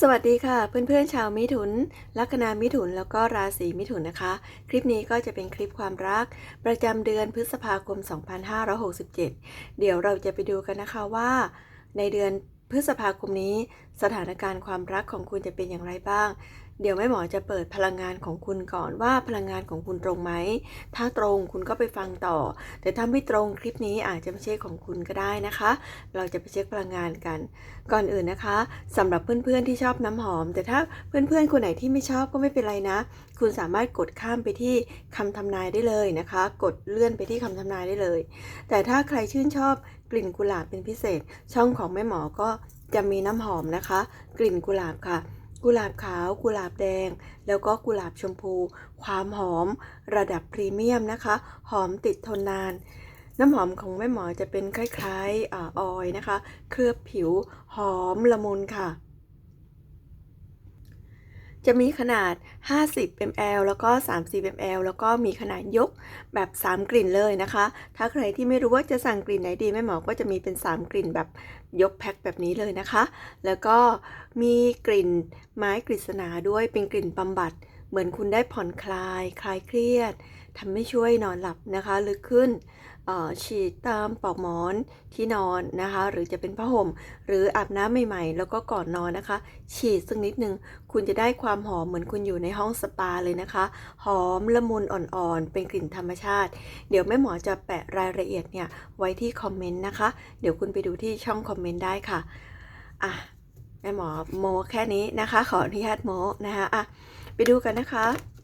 สวัสดีค่ะ เพื่อนๆชาวมิถุน ลัคนามิถุนแล้วก็ราศีมิถุนนะคะ คลิปนี้ก็จะเป็นคลิปความรัก ประจำเดือนพฤษภาคม 2567 เดี๋ยวเราจะไปดูกันนะคะว่า ในเดือนพฤษภาคมนี้ สถานการณ์ความรักของคุณจะเป็นอย่างไรบ้าง เดี๋ยวแม่หมอจะเปิดพลังงานของคุณก่อนว่าพลังงานของคุณตรงไหม ถ้าตรงคุณก็ไปฟังต่อ แต่ถ้าไม่ตรงคลิปนี้อาจจะไม่ใช่ของคุณก็ได้นะคะ เราจะไปเช็คพลังงานกัน ก่อนอื่นนะคะสำหรับเพื่อนๆที่ชอบน้ำหอม แต่ถ้าเพื่อนๆคนไหนที่ไม่ชอบก็ไม่เป็นไรนะ คุณสามารถกดข้ามไปที่คำทำนายได้เลยนะคะ กดเลื่อนไปที่คำทำนายได้เลย แต่ถ้าใครชื่นชอบกลิ่นกุหลาบเป็นพิเศษ ช่องของแม่หมอก็จะมีน้ำหอมนะคะ กลิ่นกุหลาบค่ะ กุหลาบขาว กุหลาบแดง แล้วก็กุหลาบชมพู ความหอมระดับพรีเมียมนะคะ หอมติดทนนาน น้ำหอมของแม่หมอจะเป็นคล้ายๆออยนะคะ เคลือบผิวหอมละมุนค่ะ จะมีขนาด 50 ml แล้วก็ 30 ml แล้วก็มีขนาดยกแบบ 3 กลิ่นเลยนะคะ ถ้าใครที่ไม่รู้ว่าจะสั่งกลิ่นไหนดีแม่หมอก็จะมีเป็น 3 กลิ่นแบบยกแพ็คแบบนี้เลยนะคะ แล้วก็มีกลิ่นไม้กฤษณาด้วยเป็นกลิ่นบำบัด เหมือนคุณได้ผ่อนคลาย คลายเครียด ทำให้ช่วยนอนหลับนะคะลึกขึ้นฉีดตามปลอกหมอนที่นอนนะคะ หรือจะเป็นผ้าห่ม หรืออาบน้ำใหม่ๆ แล้วก็ก่อนนอนนะคะ ฉีดสักนิดนึงคุณจะได้ความหอมเหมือนคุณอยู่ในห้องสปาเลยนะคะ หอมละมุนอ่อนๆ เป็นกลิ่นธรรมชาติ เดี๋ยวแม่หมอจะแปะรายละเอียดเนี่ยไว้ที่คอมเมนต์นะคะ เดี๋ยวคุณไปดูที่ช่องคอมเมนต์ได้ค่ะอะแม่หมอโมแค่นี้นะคะ ขออนุญาตโมนะคะอะไปดูกันนะคะ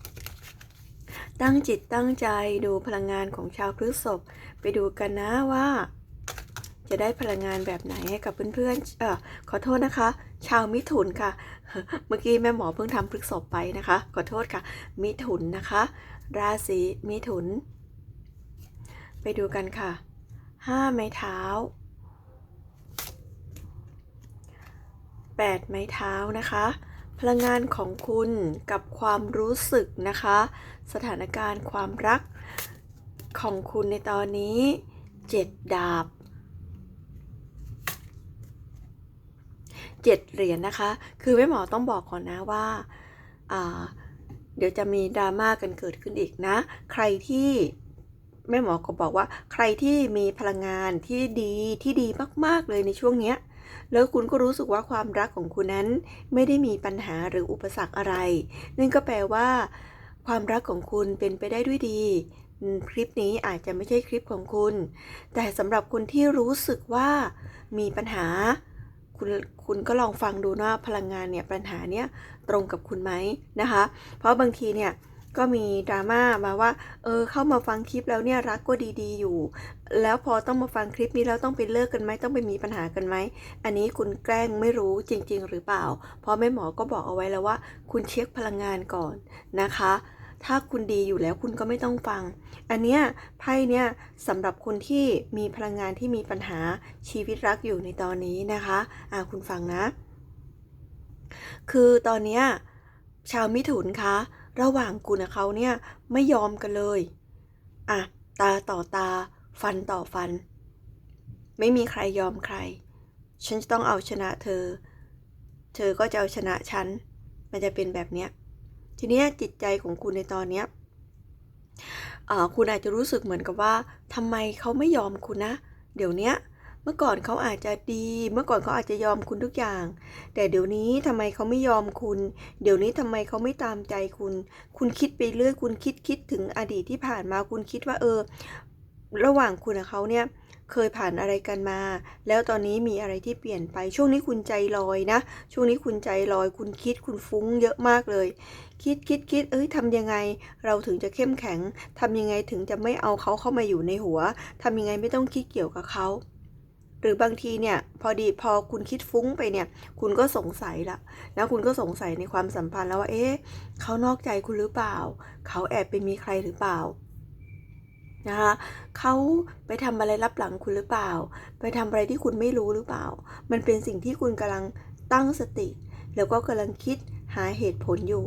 ตั้งจิตตั้งใจดูพลังงานของชาวพฤษภไปดูกันนะว่า จะได้พลังงานแบบไหนให้กับเพื่อนๆเออขอโทษนะคะ ชาวมิถุนค่ะ เมื่อกี้แม่หมอเพิ่งทำพฤษภไปนะคะ ขอโทษค่ะ มิถุนนะคะ ราศีมิถุน ไปดูกันค่ะห้าไม้เท้าแปดไม้เท้านะคะ พลังงานของคุณกับความรู้สึกนะคะ สถานการณ์ความรักของคุณในตอนนี้เจ็ดดาบเจ็ดเหรียญนะคะ คือแม่หมอต้องบอกก่อนนะว่าอ่าเดี๋ยวจะมีดราม่ากันเกิดขึ้นอีกนะ ใครที่แม่หมอก็บอกว่า ใครที่มีพลังงานที่ดีที่ดีมาก ๆ เลยในช่วงเนี้ย แล้วคุณก็รู้สึกว่าความรักของคุณนั้นไม่ได้มีปัญหาหรืออุปสรรคอะไร นั่นก็แปลว่า ความรักของคุณเป็นไปได้ด้วยดี คลิปนี้อาจจะไม่ใช่คลิปของคุณ แต่สำหรับคุณที่รู้สึกว่ามีปัญหา คุณคุณก็ลองฟังดูนะพลังงานเนี่ยปัญหาเนี้ยตรงกับคุณไหมนะคะ เพราะบางทีเนี่ย ก็มีดราม่ามาว่า เออ เข้ามาฟังคลิปแล้วเนี่ยรักก็ดีๆอยู่ แล้วพอต้องมาฟังคลิปนี้แล้วต้องไปเลิกกันไหมต้องไปมีปัญหากันไหม อันนี้คุณแกล้งไม่รู้จริง ๆ หรือเปล่า เพราะแม่หมอก็บอกเอาไว้แล้วว่า คุณเช็คพลังงานก่อนนะคะถ้าคุณดีอยู่แล้วคุณก็ไม่ต้องฟัง อันเนี้ยไพ่เนี่ยสำหรับคนที่มีพลังงานที่มีปัญหาชีวิตรักอยู่ในตอนนี้นะคะอ่าคุณฟังนะ คือตอนเนี้ยชาวมิถุนคะ ระหว่างคุณกับเขาเนี่ยไม่ยอมกันเลย อะ ตาต่อตา ฟันต่อฟัน ไม่มีใครยอมใคร ฉันจะต้องเอาชนะเธอ เธอก็จะเอาชนะฉัน มันจะเป็นแบบเนี้ย ทีเนี้ยจิตใจของคุณในตอนเนี้ยเออคุณอาจจะรู้สึกเหมือนกับว่าทำไมเขาไม่ยอมคุณนะ เดี๋ยวเนี้ย เมื่อก่อนเขาอาจจะดี เมื่อก่อนเขาอาจจะยอมคุณทุกอย่าง แต่เดี๋ยวนี้ทำไมเขาไม่ยอมคุณ เดี๋ยวนี้ทำไมเขาไม่ตามใจคุณ คุณคิดไปเรื่อยคุณคิดคิดถึงอดีตที่ผ่านมาคุณคิดว่าเออ ระหว่างคุณกับเขาเนี่ยเคยผ่านอะไรกันมา แล้วตอนนี้มีอะไรที่เปลี่ยนไป ช่วงนี้คุณใจลอยนะ ช่วงนี้คุณใจลอย คุณคิด คุณฟุ้งเยอะมากเลย คิดคิดคิด เอ้ยทำยังไง เราถึงจะเข้มแข็ง ทำยังไงถึงจะไม่เอาเขาเข้ามาอยู่ในหัว ทำยังไงไม่ต้องคิดเกี่ยวกับเขา หรือบางทีเนี่ยพอดีพอคุณคิดฟุ้งไปเนี่ย คุณก็สงสัยละแล้วคุณก็สงสัยในความสัมพันธ์แล้วว่าเอ๊ะเขานอกใจคุณหรือเปล่า เขาแอบไปมีใครหรือเปล่านะคะเขาไปทำอะไรรับหลังคุณหรือเปล่า ไปทำอะไรที่คุณไม่รู้หรือเปล่า มันเป็นสิ่งที่คุณกำลังตั้งสติ แล้วก็กำลังคิดหาเหตุผลอยู่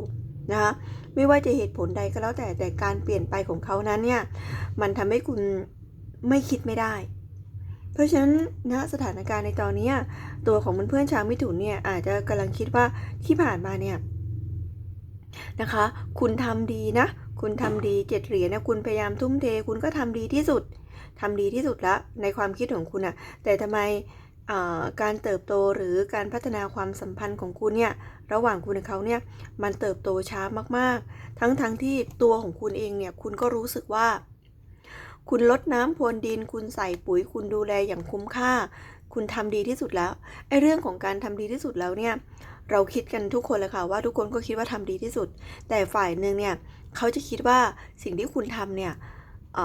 นะคะไม่ว่าจะเหตุผลใดก็แล้วแต่แต่การเปลี่ยนไปของเขานั้นเนี่ยมันทำให้คุณไม่คิดไม่ได้ เพราะฉะนั้นณสถานการณ์ในตอนนี้ตัวของเพื่อนๆชาวมิถุนเนี่ยอาจจะกำลังคิดว่าที่ผ่านมาเนี่ยนะคะ คุณทำดีนะ คุณทำดีเจ็ดเหรียญนะคุณพยายามทุ่มเท คุณก็ทำดีที่สุดทำดีที่สุดละในความคิดของคุณอะแต่ทำไมการเติบโตหรือการพัฒนาความสัมพันธ์ของคุณเนี่ยระหว่างคุณกับเขาเนี่ยมันเติบโตช้ามากๆ ทั้งๆทที่ตัวของคุณเองเนี่ยคุณก็รู้สึกว่า คุณลดน้ำพรวนดิน คุณใส่ปุ๋ย คุณดูแลอย่างคุ้มค่า คุณทำดีที่สุดแล้วไอ้เรื่องของการทำดีที่สุดแล้วเนี่ยเราคิดกันทุกคนเลยค่ะว่าทุกคนก็คิดว่าทำดีที่สุด แต่ฝ่ายหนึ่งเนี่ยเขาจะคิดว่าสิ่งที่คุณทำเนี่ยเ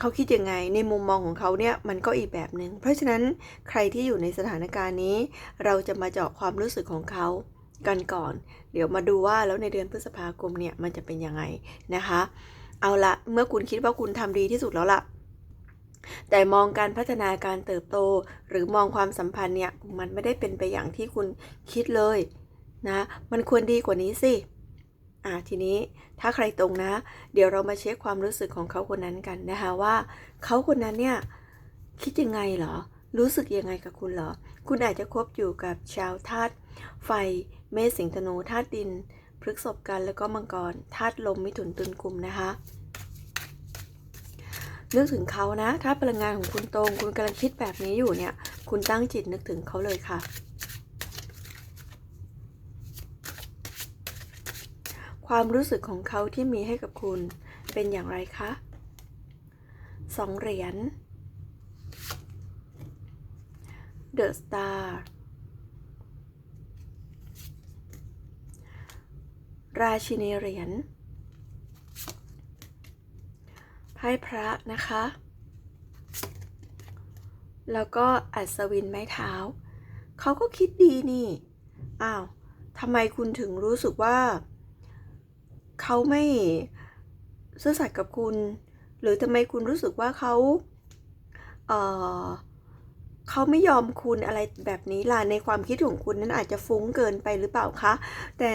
เขาคิดยังไงในมุมมองของเขาเนี่ยมันก็อีกแบบหนึง่งเพราะฉะนั้นใครที่อยู่ในสถานการณ์นี้ เราจะมาเจาะความรู้สึกของเขากันก่อน เดี๋ยวมาดูว่าแล้วในเดือนพฤษภาคมเนี่ยมันจะเป็นยังไงนะคะ เอาละเมื่อคุณคิดว่าคุณทำดีที่สุดแล้วล่ะ แต่มองการพัฒนาการเติบโต หรือมองความสัมพันธ์เนี่ยมันไม่ได้เป็นไปอย่างที่คุณคิดเลยนะมันควรดีกว่านี้สิอะทีนี้ถ้าใครตรงนะ เดี๋ยวเรามาเช็คความรู้สึกของเขาคนนั้นกันนะคะว่าเขาคนนั้นเนี่ยคิดยังไงเหรอ รู้สึกยังไงกับคุณเหรอ คุณอาจจะคบอยู่กับชาวธาตุไฟ เมษสิงธนูธาตุดิน พฤกษบกันแล้วก็มังกรธาตุลมมิถุนตุลกุมนะคะนึกถึงเขานะ ถ้าพลังงานของคุณตรง คุณกำลังคิดแบบนี้อยู่เนี่ย คุณตั้งจิตนึกถึงเขาเลยค่ะ ความรู้สึกของเขาที่มีให้กับคุณเป็นอย่างไรคะสองเหรียญ The Star ราชินีเหรียญไพ่พระนะคะ แล้วก็อัศวินไม้เท้า เขาก็คิดดีนี่ อ้าวทำไมคุณถึงรู้สึกว่า เขาไม่ซื่อสัตย์กับคุณ หรือทำไมคุณรู้สึกว่าเขาเออ เขาไม่ยอมคุณอะไรแบบนี้ล่ะในความคิดของคุณนั้นอาจจะฟุ้งเกินไปหรือเปล่าคะ แต่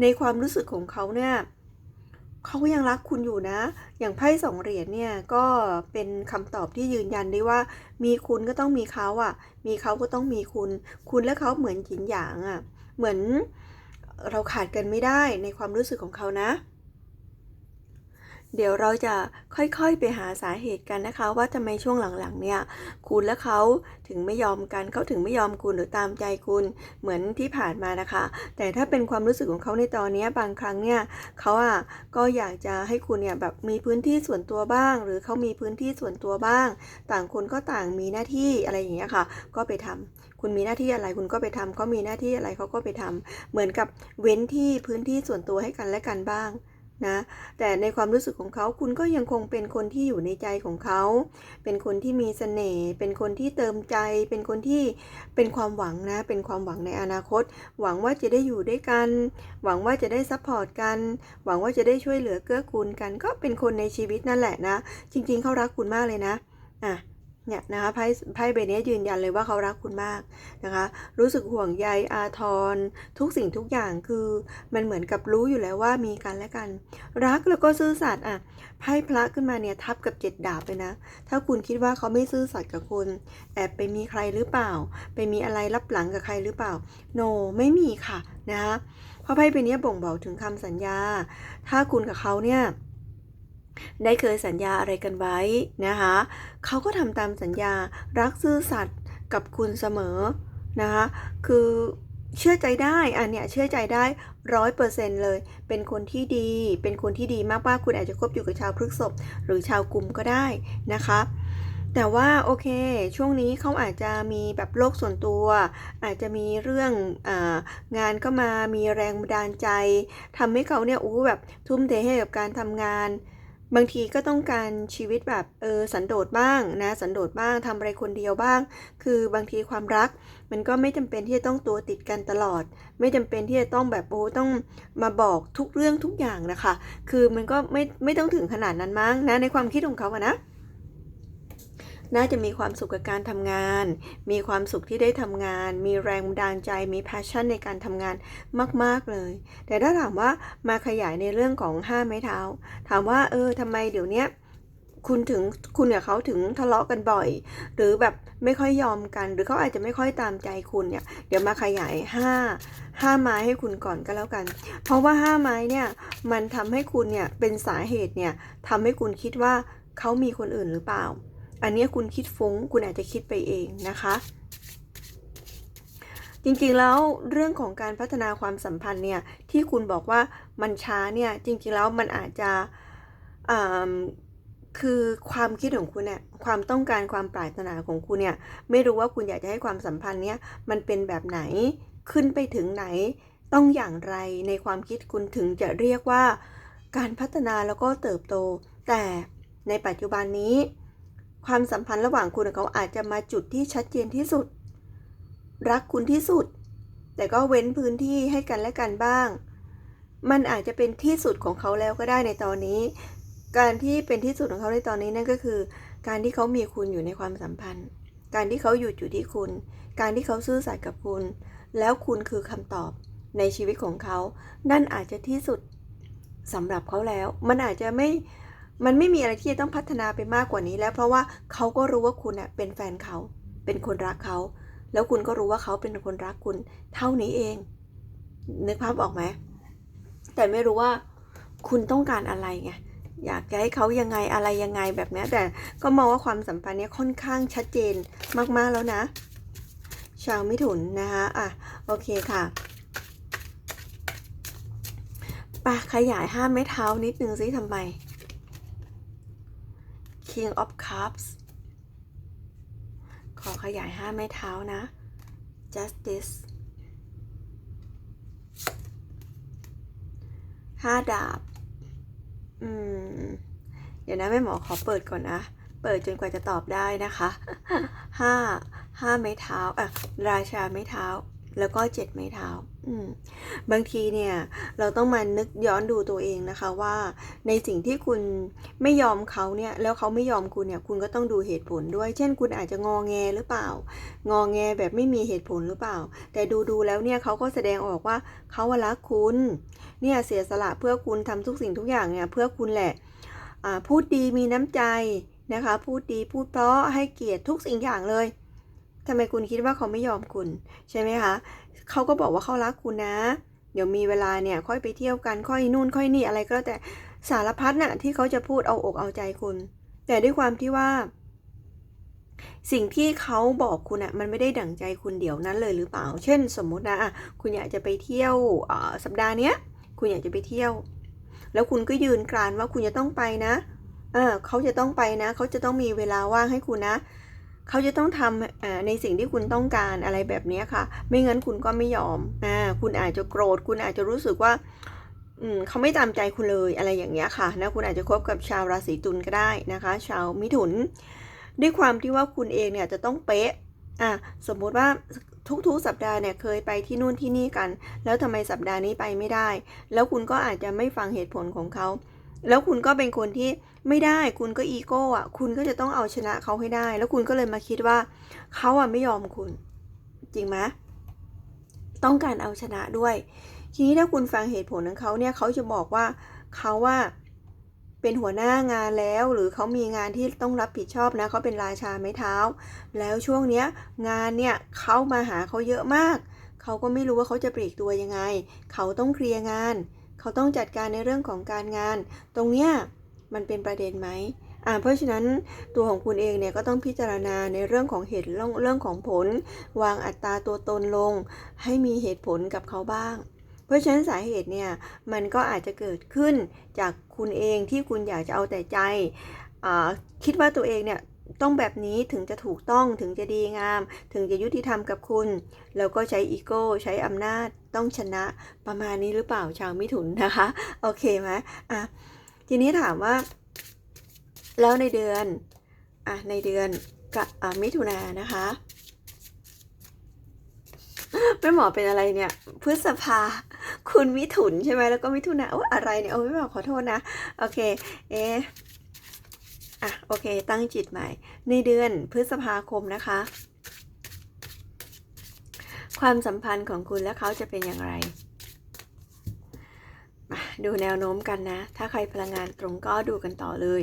ในความรู้สึกของเขาเนี่ยเขาก็ยังรักคุณอยู่นะ อย่างไพ่สองเหรียญเนี่ยก็เป็นคำตอบที่ยืนยันได้ว่า มีคุณก็ต้องมีเขาอะ มีเขาก็ต้องมีคุณ คุณและเขาเหมือนหยินหยางอะ เหมือนเราขาดกันไม่ได้ในความรู้สึกของเขานะ เดี๋ยวเราจะค่อยๆไปหาสาเหตุกันนะคะ ว่าทำไมช่วงหลังๆเนี่ย คุณและเขาถึงไม่ยอมกันเขาถึงไม่ยอมคุณหรือตามใจคุณเหมือนที่ผ่านมานะคะ แต่ถ้าเป็นความรู้สึกของเขาในตอนนี้บางครั้งเนี่ยเขาอะก็อยากจะให้คุณเนี่ยแบบมีพื้นที่ส่วนตัวบ้าง หรือเขามีพื้นที่ส่วนตัวบ้าง ต่างคนก็ต่างมีหน้าที่อะไรอย่างเงี้ยค่ะ ก็ไปทำคุณมีหน้าที่อะไรคุณก็ไปทำเขามีหน้าที่อะไรเขาก็ไปทำเหมือนกับเว้นที่พื้นที่ส่วนตัวให้กันและกันบ้าง นะแต่ในความรู้สึกของเขาคุณก็ยังคงเป็นคนที่อยู่ในใจของเขา เป็นคนที่มีเสน่ห์เป็นคนที่เติมใจ เป็นคนที่เป็นความหวังนะ เป็นความหวังในอนาคต หวังว่าจะได้อยู่ด้วยกัน หวังว่าจะได้ซัพพอร์ตกัน หวังว่าจะได้ช่วยเหลือเกื้อกูลกัน ก็เป็นคนในชีวิตนั่นแหละนะ จริง ๆเขารักคุณมากเลยนะอะ เนี่ยนะคะไพ่ไพ่ใบนี้ยืนยันเลยว่าเขารักคุณมากนะคะ รู้สึกห่วงใยอาทร ทุกสิ่งทุกอย่างคือมันเหมือนกับรู้อยู่แล้วว่ามีกันและกัน รักแล้วก็ซื่อสัตย์อะไพ่พระขึ้นมาเนี่ยทับกับเจ็ดดาบเลยนะ ถ้าคุณคิดว่าเขาไม่ซื่อสัตย์กับคุณแอบไปมีใครหรือเปล่า ไปมีอะไรรับหลังกับใครหรือเปล่า โนไม่มีค่ะนะคะเพราะไพ่ใบนี้บ่งบอกถึงคำสัญญา ถ้าคุณกับเขาเนี่ย ได้เคยสัญญาอะไรกันไว้นะคะเขาก็ทำตามสัญญารักซื่อสัตย์กับคุณเสมอนะคะคือเชื่อใจได้อันเนี้ยเชื่อใจได้ร้อยเปอร์เซ็นเลย เป็นคนที่ดี เป็นคนที่ดีมากๆคุณอาจจะคบอยู่กับชาวพฤกษภหรือชาวกลุ่มก็ได้นะคะ แต่ว่าโอเค ช่วงนี้เขาอาจจะมีแบบโลกส่วนตัว อาจจะมีเรื่องอางานก็มามีแรงบันดาลใจทำให้เขาเนี่ยอู้แบบทุ่มเทให้กับการทำงาน บางทีก็ต้องการชีวิตแบบเออสันโดษบ้างนะสันโดษบ้างทำอะไรคนเดียวบ้าง คือบางทีความรัก มันก็ไม่จำเป็นที่จะต้องตัวติดกันตลอด ไม่จำเป็นที่จะต้องแบบโอ้ต้องมาบอกทุกเรื่องทุกอย่างนะคะ คือมันก็ไม่ไม่ต้องถึงขนาดนั้นมั้งนะในความคิดของเขาอะนะ น่าจะมีความสุขกับการทำงาน มีความสุขที่ได้ทำงาน มีแรงบันดาลใจ มี passion ในการทำงานมาก ๆ เลย แต่ถ้าถามว่ามาขยายในเรื่องของห้าไม้เท้า ถามว่าเออทำไมเดี๋ยวนี้คุณถึงคุณกับเขาถึงทะเลาะกันบ่อย หรือแบบไม่ค่อยยอมกัน หรือเขาอาจจะไม่ค่อยตามใจคุณเนี่ย เดี๋ยวมาขยายห้าห้าไม้ให้คุณก่อนก็แล้วกัน เพราะว่าห้าไม้เนี่ยมันทำให้คุณเนี่ยเป็นสาเหตุเนี่ยทำให้คุณคิดว่าเขามีคนอื่นหรือเปล่า อันนี้คุณคิดฟุ้งคุณอาจจะคิดไปเองนะคะ จริงๆแล้วเรื่องของการพัฒนาความสัมพันธ์เนี่ยที่คุณบอกว่ามันช้าเนี่ยจริงๆแล้วมันอาจจะคือความคิดของคุณเนี่ยความต้องการความปรารถนาของคุณเนี่ยไม่รู้ว่าคุณอยากจะให้ความสัมพันธ์เนี่ยมันเป็นแบบไหนขึ้นไปถึงไหน ต้องอย่างไรในความคิดคุณถึงจะเรียกว่า การพัฒนาแล้วก็เติบโต แต่ในปัจจุบันนี้ ความสัมพันธ์ระหว่างคุณกับเขาอาจจะมาจุดที่ชัดเจนที่สุด รักคุณที่สุด แต่ก็เว้นพื้นที่ให้กันและกันบ้าง มันอาจจะเป็นที่สุดของเขาแล้วก็ได้ในตอนนี้ การที่เป็นที่สุดของเขาในตอนนี้นั่นก็คือ การที่เขามีคุณอยู่ในความสัมพันธ์ การที่เขาอยู่อยู่ที่คุณ การที่เขาซื่อสัตย์กับคุณ แล้วคุณคือคำตอบในชีวิตของเขา นั่นอาจจะที่สุดสำหรับเขาแล้ว มันอาจจะไม่ มันไม่มีอะไรที่จะต้องพัฒนาไปมากกว่านี้แล้ว เพราะว่าเขาก็รู้ว่าคุณเป็นแฟนเขา เป็นคนรักเขา แล้วคุณก็รู้ว่าเขาเป็นคนรักคุณ เท่านี้เอง นึกภาพออกไหมแต่ไม่รู้ว่าคุณต้องการอะไรไงอยากจะให้เขายังไงอะไรยังไงแบบนี้แต่ก็มองว่าความสัมพันธ์เนี้ยค่อนข้างชัดเจนมากๆแล้วนะ ชาวมิถุนนะคะอะโอเคค่ะปะขยายห้าไม้เท้านิดนึงสิทำไม King of Cups ขอขยายห้าไม้เท้านะ Justice ห้าดาบ อืม เดี๋ยวนะแม่หมอขอเปิดก่อนนะ เปิดจนกว่าจะตอบได้นะคะ ห้า ห้าไม้เท้า อะ ราชาไม้เท้า แล้วก็เจ็ดไม้เท้า บางทีเนี่ยเราต้องมานึกย้อนดูตัวเองนะคะว่าในสิ่งที่คุณไม่ยอมเขาเนี่ยแล้วเขาไม่ยอมคุณเนี่ยคุณก็ต้องดูเหตุผลด้วย เช่น คุณอาจจะงอแงหรือเปล่า งอแงแบบไม่มีเหตุผลหรือเปล่า แต่ดูดูๆแล้วเนี่ยเขาก็แสดงออกว่าเขาว่ารักคุณเนี่ยเสียสละเพื่อคุณทำทุกสิ่งทุกอย่างเนี่ยเพื่อคุณแหละพูดดีมีน้ำใจนะคะพูดดีพูดเพราะให้เกียรติทุกสิ่งอย่างเลยทำไมคุณคิดว่าเขาไม่ยอมคุณใช่ไหมคะ เขาก็บอกว่าเขารักคุณนะ เดี๋ยวมีเวลาเนี่ยค่อยไปเที่ยวกันค่อยนู่นค่อยนี่อะไรก็แต่สารพัดน่ะที่เขาจะพูดเอาอกเอาใจคุณ แต่ด้วยความที่ว่า สิ่งที่เขาบอกคุณอะมันไม่ได้ดั่งใจคุณเดี๋ยวนั้นเลยหรือเปล่า เช่น สมมุตินะอะคุณอยากจะไปเที่ยวสัปดาห์เนี้ยคุณอยากจะไปเที่ยว แล้วคุณก็ยืนกรานว่าคุณจะต้องไปนะเออเขาจะต้องไปนะ เขาจะต้องมีเวลาว่างให้คุณนะ เขาจะต้องทำในสิ่งที่คุณต้องการอะไรแบบนี้ค่ะ ไม่งั้นคุณก็ไม่ยอมอ่าคุณอาจจะโกรธ คุณอาจจะรู้สึกว่าเขาไม่ตามใจคุณเลยอะไรอย่างเงี้ยค่ะนะคุณอาจจะคบกับชาวราศีตุลก็ได้นะคะ ชาวมิถุน ด้วยความที่ว่าคุณเองเนี่ยจะต้องเป๊ะอะสมมุติว่าทุกๆสัปดาห์เนี่ยเคยไปที่นู่นที่นี่กัน แล้วทำไมสัปดาห์นี้ไปไม่ได้ แล้วคุณก็อาจจะไม่ฟังเหตุผลของเขา แล้วคุณก็เป็นคนที่ไม่ได้คุณก็อีโก้อะ คุณก็จะต้องเอาชนะเขาให้ได้ แล้วคุณก็เลยมาคิดว่าเขาอะไม่ยอมคุณ จริงไหมต้องการเอาชนะด้วย ทีนี้ถ้าคุณฟังเหตุผลของเขาเนี่ยเขาจะบอกว่าเขาว่าเป็นหัวหน้างานแล้วหรือเขามีงานที่ต้องรับผิดชอบนะเขาเป็นราชาไม้เท้า แล้วช่วงเนี้ยงานเนี่ยเขามาหาเขาเยอะมาก เขาก็ไม่รู้ว่าเขาจะปลีกตัวยังไง เขาต้องเคลียร์งาน เขาต้องจัดการในเรื่องของการงาน ตรงเนี้ยมันเป็นประเด็นไหมอ่าเพราะฉะนั้นตัวของคุณเองเนี่ยก็ต้องพิจารณาในเรื่องของเหตุเรื่องของผล วางอัตราตัวตนลง ให้มีเหตุผลกับเขาบ้าง เพราะฉะนั้นสาเหตุเนี่ยมันก็อาจจะเกิดขึ้นจากคุณเองที่คุณอยากจะเอาแต่ใจอ่าคิดว่าตัวเองเนี่ย ต้องแบบนี้ถึงจะถูกต้องถึงจะดีงาม ถึงจะยุติธรรมกับคุณ แล้วก็ใช้อีโก้ ใช้อำนาจต้องชนะประมาณนี้หรือเปล่าชาวมิถุนนะคะ โอเคไหมอะทีนี้ถามว่า แล้วในเดือนอะในเดือนกับอะมิถุนานะคะแม่หมอเป็นอะไรเนี่ยพฤษภาคุณมิถุนใช่ไหมแล้วก็มิถุนาโอ้อะไรเนี่ยโอ้แม่หมอขอโทษนะ โอเค เอะ อะโอเค ตั้งจิตใหม่ ในเดือนพฤษภาคมนะคะ ความสัมพันธ์ของคุณและเขาจะเป็นอย่างไรมาดูแนวโน้มกันนะ ถ้าใครพลังงานตรงก็ดูกันต่อเลย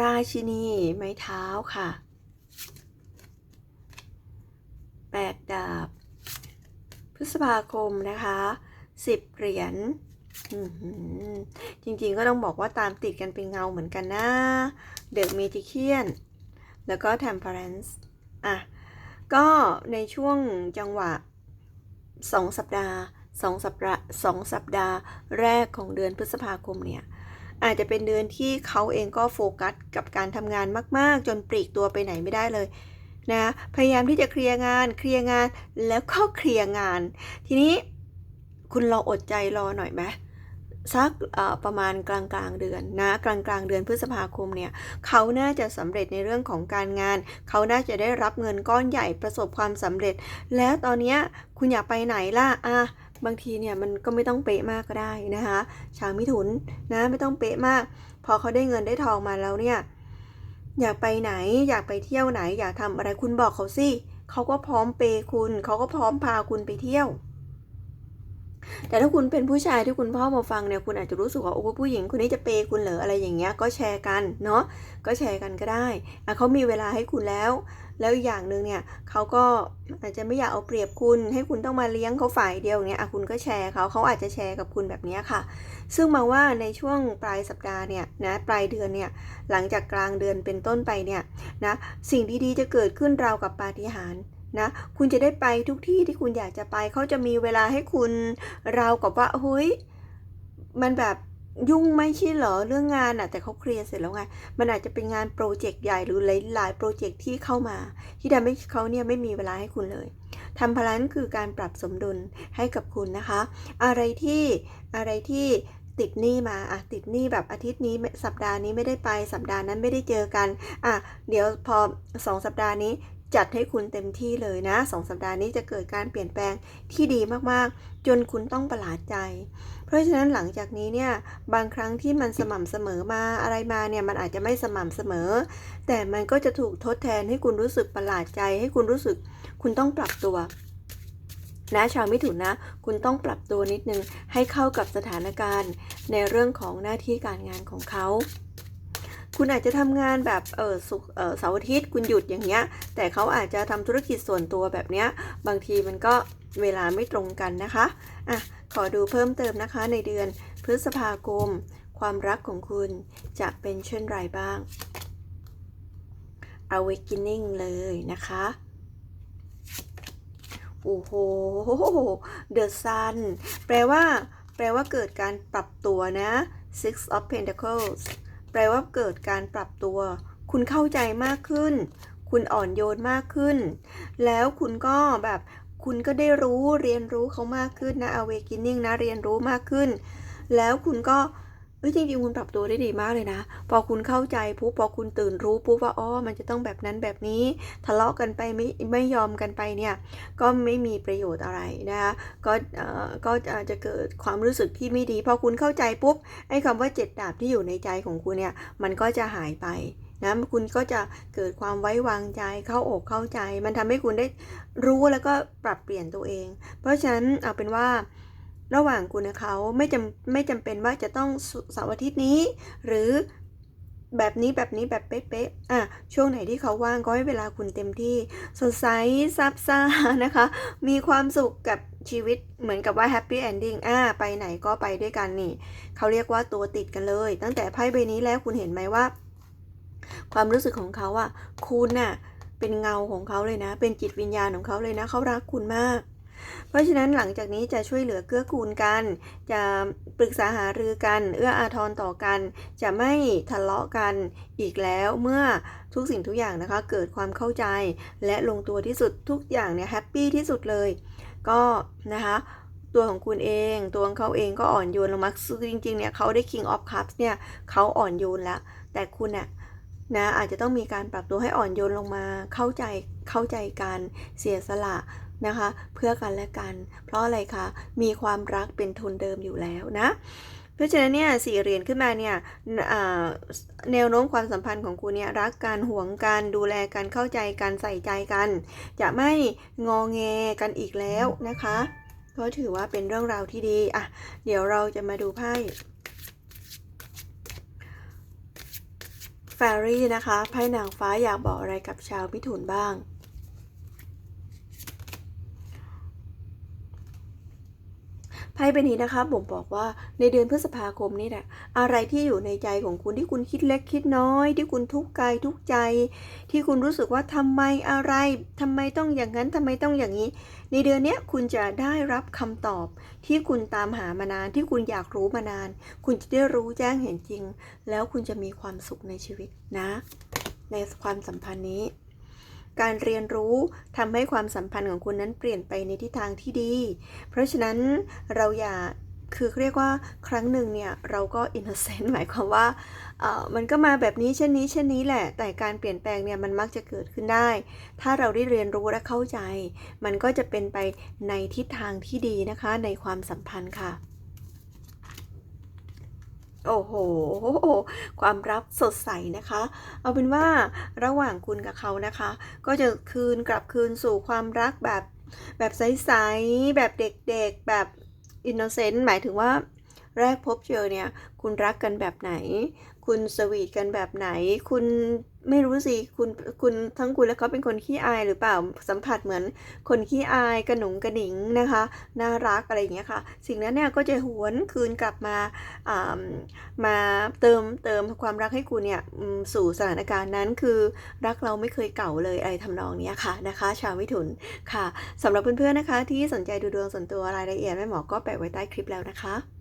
ราชินีไม้เท้าค่ะแปดดาบ พฤษภาคมนะคะสิบเหรียญจริงๆก็ต้องบอกว่าตามติดกันเป็นเงาเหมือนกันนะ เดอะเมจิเคียน แล้วก็ Temperance อะ ก็ในช่วงจังหวะ 2 สัปดาห์ 2 สัปดาห์2สัปดาห์แรกของเดือนพฤษภาคมเนี่ย อาจจะเป็นเดือนที่เขาเองก็โฟกัสกับการทำงานมาก ๆ จนปลีกตัวไปไหนไม่ได้เลยนะพยายามที่จะเคลียร์งาน เคลียร์งานแล้วก็เคลียร์งาน ทีนี้คุณลองอดใจรอหน่อยไหม สักประมาณกลางกลางเดือนนะกลางกลางเดือนพฤษภาคมเนี่ยเขาน่าจะสำเร็จในเรื่องของการงาน เขาน่าจะได้รับเงินก้อนใหญ่ประสบความสำเร็จ แล้วตอนเนี้ยคุณอยากไปไหนล่ะอะบางทีเนี่ยมันก็ไม่ต้องเป๊ะมากก็ได้นะคะชาวมิถุนนะไม่ต้องเป๊ะมาก พอเขาได้เงินได้ทองมาแล้วเนี่ยอยากไปไหนอยากไปเที่ยวไหน อยากทำอะไรคุณบอกเขาสิเขาก็พร้อมเปคุณเขาก็พร้อมพาคุณไปเที่ยว แต่ถ้าคุณเป็นผู้ชายที่คุณพ่อมาฟังเนี่ยคุณอาจจะรู้สึกว่าโอ้ผู้หญิงคนนี้จะเปย์คุณเหรออะไรอย่างเงี้ยก็แชร์กันเนาะก็แชร์กันก็ได้อะเขามีเวลาให้คุณแล้ว แล้วอีกอย่างหนึ่งเนี่ยเขาก็อาจจะไม่อยากเอาเปรียบคุณ ให้คุณต้องมาเลี้ยงเขาฝ่ายเดียวอย่างเงี้ยอะคุณก็แชร์เขาเขาอาจจะแชร์กับคุณแบบนี้ค่ะ ซึ่งมาว่าในช่วงปลายสัปดาห์เนี่ยนะปลายเดือนเนี่ยหลังจากกลางเดือนเป็นต้นไปเนี่ยนะสิ่งดีๆจะเกิดขึ้นราวกับปาฏิหาริย์ นะคุณจะได้ไปทุกที่ที่คุณอยากจะไป เขาจะมีเวลาให้คุณราวกับว่าเฮ้ยมันแบบยุ่งไม่ใช่เหรอเรื่องงานอะแต่เขาเคลียร์เสร็จแล้วไงมันอาจจะเป็นงานโปรเจกต์ใหญ่หรือหลายๆโปรเจกต์ที่เข้ามา ที่ทำให้เขาเนี่ยไม่มีเวลาให้คุณเลยทำพลันคือการปรับสมดุลให้กับคุณนะคะ อะไรที่อะไรที่ติดหนี้มาอะติดหนี้แบบอาทิตย์นี้สัปดาห์นี้ไม่ได้ไปสัปดาห์นั้นไม่ได้เจอกันอะเดี๋ยวพอสองสัปดาห์นี้ จัดให้คุณเต็มที่เลยนะสองสัปดาห์นี้จะเกิดการเปลี่ยนแปลงที่ดีมากๆ จนคุณต้องประหลาดใจ เพราะฉะนั้นหลังจากนี้เนี่ยบางครั้งที่มันสม่ำเสมอมาอะไรมาเนี่ยมันอาจจะไม่สม่ำเสมอ แต่มันก็จะถูกทดแทนให้คุณรู้สึกประหลาดใจ ให้คุณรู้สึกคุณต้องปรับตัวนะชาวมิถุนนะคุณต้องปรับตัวนิดนึงให้เข้ากับสถานการณ์ในเรื่องของหน้าที่การงานของเขา คุณอาจจะทำงานแบบเออสุกเออเสาร์อาทิตย์คุณหยุดอย่างเงี้ย แต่เขาอาจจะทำธุรกิจส่วนตัวแบบเนี้ย บางทีมันก็เวลาไม่ตรงกันนะคะอะขอดูเพิ่มเติมนะคะในเดือนพฤษภาคม ความรักของคุณจะเป็นเช่นไรบ้าง awakening เลยนะคะโอ้โห The Sun แปลว่า แปลว่าเกิดการปรับตัวนะ Six of Pentacles แปลว่าเกิดการปรับตัว คุณเข้าใจมากขึ้น คุณอ่อนโยนมากขึ้น แล้วคุณก็แบบคุณก็ได้รู้เรียนรู้เขามากขึ้นนะ awakening นะเรียนรู้มากขึ้น แล้วคุณก็ เอ้ยจริงๆคุณปรับตัวได้ดีมากเลยนะ พอคุณเข้าใจปุ๊บพอคุณตื่นรู้ปุ๊บว่าอ๋อมันจะต้องแบบนั้นแบบนี้ ทะเลาะกันไปไม่ไม่ยอมกันไปเนี่ย ก็ไม่มีประโยชน์อะไรนะคะก็เอ่อก็จจะเกิดความรู้สึกที่ไม่ดี พอคุณเข้าใจปุ๊บไอ้คำว่าเจ็ดดาบที่อยู่ในใจของคุณเนี่ย มันก็จะหายไปนะคุณก็จะเกิดความไว้วางใจเข้าอกเข้าใจ มันทำให้คุณได้รู้แล้วก็ปรับเปลี่ยนตัวเอง เพราะฉะนั้นเอาเป็นว่า ระหว่างคุณกับเขาไม่จำไม่จำเป็นว่าจะต้องเสาร์อาทิตย์นี้ หรือแบบนี้แบบนี้แบบเป๊ะๆ อะ ช่วงไหนที่เขาว่างก็ให้เวลาคุณเต็มที่ สดใสซับซ่านะคะ มีความสุขกับชีวิตเหมือนกับว่าแฮปปี้เอนดิ้งอะไปไหนก็ไปด้วยกันนี่ เขาเรียกว่าตัวติดกันเลย ตั้งแต่ไพ่ใบนี้แล้วคุณเห็นไหมว่า ความรู้สึกของเขาอะคุณน่ะเป็นเงาของเขาเลยนะ เป็นจิตวิญญาณของเขาเลยนะ เขารักคุณมาก เพราะฉะนั้นหลังจากนี้จะช่วยเหลือเกื้อกูลกัน จะปรึกษาหารือกัน เอื้ออาทรต่อกัน จะไม่ทะเลาะกันอีกแล้วเมื่อทุกสิ่งทุกอย่างนะคะ เกิดความเข้าใจและลงตัวที่สุดทุกอย่างเนี่ยแฮปปี้ที่สุดเลย ก็นะคะตัวของคุณเอง ตัวของเขาเองก็อ่อนโยนลงมาคือจริงๆเนี่ยเขาได้ King of Cups เนี่ยเขาอ่อนโยนแล้วแต่คุณเนี่ยนะอาจจะต้องมีการปรับตัวให้อ่อนโยนลงมาเข้าใจเข้าใจกันเสียสละ นะคะ เพื่อกันและกัน เพราะอะไรคะมีความรักเป็นทุนเดิมอยู่แล้วนะเพราะฉะนั้นเนี่ยสี่เหรียญขึ้นมาเนี่ยอ่าแนวโน้มความสัมพันธ์ของคุณเนี่ยรักกันห่วงกันดูแลกันเข้าใจกันใส่ใจกัน จะไม่งอแงกันอีกแล้วนะคะ ก็ถือว่าเป็นเรื่องราวที่ดีอะเดี๋ยวเราจะมาดูไพ่แฟรี่นะคะไพ่นางฟ้าอยากบอกอะไรกับชาวมิถุนบ้าง ไพ่ใบนี้นะคะบ่งบอกว่าในเดือนพฤษภาคมนี่แหละอะไรที่อยู่ในใจของคุณที่คุณคิดเล็กคิดน้อย ที่คุณทุกข์กายทุกใจ ที่คุณรู้สึกว่าทำไมอะไรทำไมต้องอย่างนั้นทำไมต้องอย่างนี้ ในเดือนเนี้ยคุณจะได้รับคำตอบ ที่คุณตามหามานานที่คุณอยากรู้มานาน คุณจะได้รู้แจ้งเห็นจริง แล้วคุณจะมีความสุขในชีวิตนะ ในความสัมพันธ์นี้ การเรียนรู้ทำให้ความสัมพันธ์ของคุณนั้นเปลี่ยนไปในทิศทางที่ดี เพราะฉะนั้นเราอย่าคือเรียกว่าครั้งหนึ่งเนี่ยเราก็อินโนเซนต์หมายความว่าเออมันก็มาแบบนี้เช่นนี้เช่นนี้แหละ แต่การเปลี่ยนแปลงเนี่ยมันมักจะเกิดขึ้นได้ ถ้าเราได้เรียนรู้และเข้าใจ มันก็จะเป็นไปในทิศทางที่ดีนะคะในความสัมพันธ์ค่ะ โอ้โห ความรักสดใสนะคะ เอาเป็นว่าระหว่างคุณกับเขานะคะ ก็จะคืนกลับคืนสู่ความรักแบบแบบใสๆแบบเด็กๆ แบบอินโนเซนต์หมายถึงว่าแรกพบเจอเนี่ย คุณรักกันแบบไหน คุณสวีทกันแบบไหน คุณไม่รู้สิคุณคุณทั้งคุณและเขาเป็นคนขี้อายหรือเปล่าสัมผัสเหมือนคนขี้อายกระหนุงกระหนิงนะคะน่ารักอะไรอย่างเงี้ยค่ะ สิ่งนั้นเนี่ยก็จะหวนคืนกลับมาอ่ามาเติมเติมความรักให้คุณเนี่ยสู่สถานการณ์นั้นคือรักเราไม่เคยเก่าเลยอะไรทำนองเนี้ยค่ะนะคะ ชาวมิถุนค่ะสำหรับเพื่อนๆนะคะ ที่สนใจดูดวงส่วนตัวรายละเอียดแม่หมอก็แปะไว้ใต้คลิปแล้วนะคะ